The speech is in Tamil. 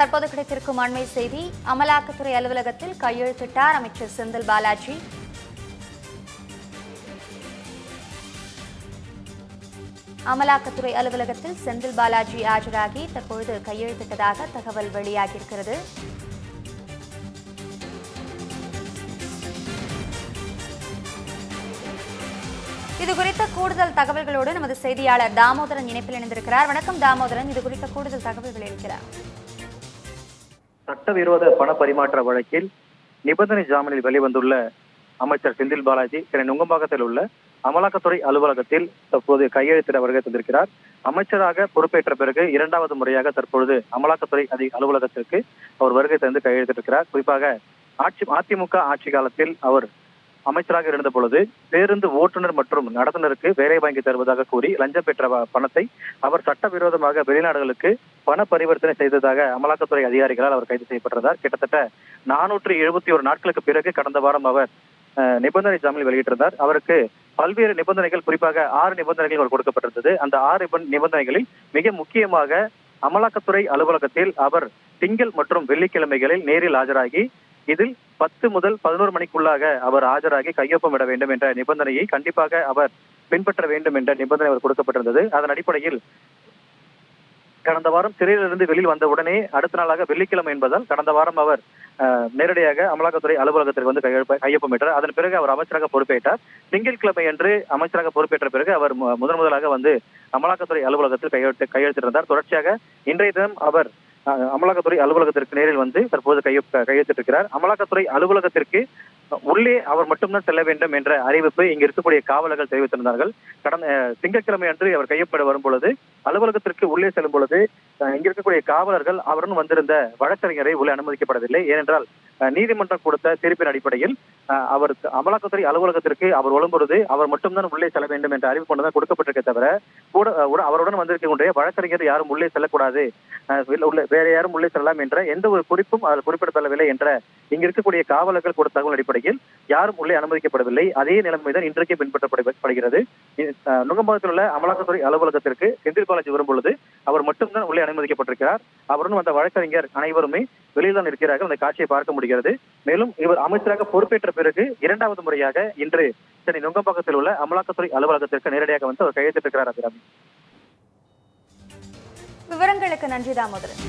தற்போது கிடைத்திருக்கும் அண்மை செய்தி அமலாக்கத்துறை அலுவலகத்தில் கையெழுத்திட்டார் அமைச்சர் செந்தில் பாலாஜி. அமலாக்கத்துறை அலுவலகத்தில் செந்தில் பாலாஜி ஆஜராகி தற்பொழுது கையெழுத்திட்டதாக தகவல் வெளியாகியிருக்கிறது. இது குறித்த கூடுதல் தகவல்களோடு நமது செய்தியாளர் தாமோதரன் இணைப்பில் இணைந்திருக்கிறார். வணக்கம் தாமோதரன். இது குறித்த கூடுதல் தகவல்கள் இருக்கிறார். சட்டவிரோத பண பரிமாற்ற வழக்கில் நிபந்தனை ஜாமீனில் வெளிவந்துள்ள அமைச்சர் செந்தில் பாலாஜி சென்னை நுங்கம்பாக்கத்தில் உள்ள அமலாக்கத்துறை அலுவலகத்தில் தற்போது கையெழுத்திட வருகை தந்திருக்கிறார். அமைச்சராக பொறுப்பேற்ற பிறகு இரண்டாவது முறையாக தற்பொழுது அமலாக்கத்துறை அதி அலுவலகத்திற்கு அவர் வருகை தந்து கையெழுத்திட்டிருக்கிறார். குறிப்பாக ஆட்சி அதிமுக ஆட்சி காலத்தில் அவர் அமைச்சராக இருந்த பொழுது பேருந்து ஓட்டுநர் மற்றும் நடத்துனருக்கு வேலை வாங்கி தருவதாக கூறி லஞ்சம் பெற்ற பணத்தை அவர் சட்டவிரோதமாக வெளிநாடுகளுக்கு பண பரிவர்த்தனை செய்ததாக அமலாக்கத்துறை அதிகாரிகளால் அவர் கைது செய்யப்பட்டிருந்தார். கிட்டத்தட்ட நானூற்று எழுபத்தி ஒரு நாட்களுக்கு பிறகு கடந்த வாரம் அவர் அஹ், நிபந்தனை ஜாமீன் வெளியிட்டிருந்தார். அவருக்கு பல்வேறு நிபந்தனைகள் குறிப்பாக ஆறு நிபந்தனைகள் அவர் கொடுக்கப்பட்டிருந்தது. அந்த ஆறு நிபந்தனைகளில் மிக முக்கியமாக அமலாக்கத்துறை அலுவலகத்தில் அவர் திங்கள் மற்றும் வெள்ளிக்கிழமைகளில் நேரில் ஆஜராகி இதில் பத்து முதல் பதினோரு மணிக்குள்ளாக அவர் ஆஜராகி கையொப்பமிட வேண்டும் என்ற நிபந்தனையை கண்டிப்பாக அவர் பின்பற்ற வேண்டும் என்ற நிபந்தனை அவர் கொடுக்கப்பட்டிருந்தது. அதன் அடிப்படையில் கடந்த வாரம் சிறையிலிருந்து வெளியில் வந்த உடனே அடுத்த நாளாக வெள்ளிக்கிழமை என்பதால் கடந்த வாரம் அவர் அஹ், நேரடியாக அமலாக்கத்துறை அலுவலகத்திற்கு வந்து கையெழுப்ப கையொப்பமிட்டார் அதன் பிறகு அவர் அமைச்சராக பொறுப்பேற்றார். திங்கட்கிழமை அன்று அமைச்சராக பொறுப்பேற்ற பிறகு அவர் முதன் முதலாக வந்து அமலாக்கத்துறை அலுவலகத்தில் கையெழுத்து கையெழுத்திருந்தார் தொடர்ச்சியாக இன்றைய தினம் அவர் அமலாக்கத்துறை அலுவலகத்திற்கு நேரில் வந்து தற்போது கையொப்ப கையெழுத்திட்டிருக்கிறார். அமலாக்கத்துறை அலுவலகத்திற்கு உள்ளே அவர் மட்டும்தான் செல்ல வேண்டும் என்ற அறிவிப்பை இங்கு இருக்கக்கூடிய காவலர்கள் தெரிவித்திருந்தார்கள். கடந்த திங்கட்கிழமை அன்று அவர் கையப்பட வரும் பொழுது அலுவலகத்திற்கு உள்ளே செல்லும் பொழுது இங்க இருக்கக்கூடிய காவலர்கள் அவருடன் வந்திருந்த வழக்கறிஞரை உள்ளே அனுமதிக்கப்படவில்லை. ஏனென்றால் அஹ், நீதிமன்றம் கொடுத்த தீர்ப்பின் அடிப்படையில் அவர் அமலாக்கத்துறை அலுவலகத்திற்கு அவர் ஒழும்பொழுது அவர் மட்டும்தான் உள்ளே செல்ல வேண்டும் என்ற அறிவிப்பு ஒன்றுதான் கொடுக்கப்பட்டிருக்க தவிர கூட அவருடன் வந்திருக்கக்கூடிய வழக்கறிஞர் யாரும் உள்ளே செல்லக்கூடாது. அஹ், உள்ள வேற யாரும் உள்ளே செல்லலாம் என்ற எந்த ஒரு குறிப்பும் அதில் குறிப்பிடப்படவில்லை என்ற இங்க இருக்கக்கூடிய காவலர்கள் கொடுத்த தகவல் அடிப்படையில். யாரும் உள்ளே அனுமதிக்கப்படவில்லை. அதே நிலைமைதான் இன்றைக்கே பின்பற்றப்படுகிறது நுங்கம்பாக்கத்தில் உள்ள அமலாக்கத்துறை அலுவலகத்திற்கு செந்தில் பாலாஜி வரும்பொழுது அவர் மட்டும்தான் உள்ளே அனுமதிக்கப்பட்டிருக்கிறார். அவருடன் வந்த வழக்கறிஞர் அனைவருமே வெளியில் தான் இருக்கிறார்கள். அந்த காட்சியை பார்க்க முடிகிறது. மேலும் இவர் அமைச்சராக பொறுப்பேற்ற பிறகு இரண்டாவது முறையாக இன்று சென்னை நுங்கம்பாக்கத்தில் உள்ள அமலாக்கத்துறை அலுவலகத்திற்கு நேரடியாக வந்து அவர் கையெழுத்திட்டிருக்கிறார் அபிராமி. விவரங்களுக்கு நன்றி தாமோதரன்.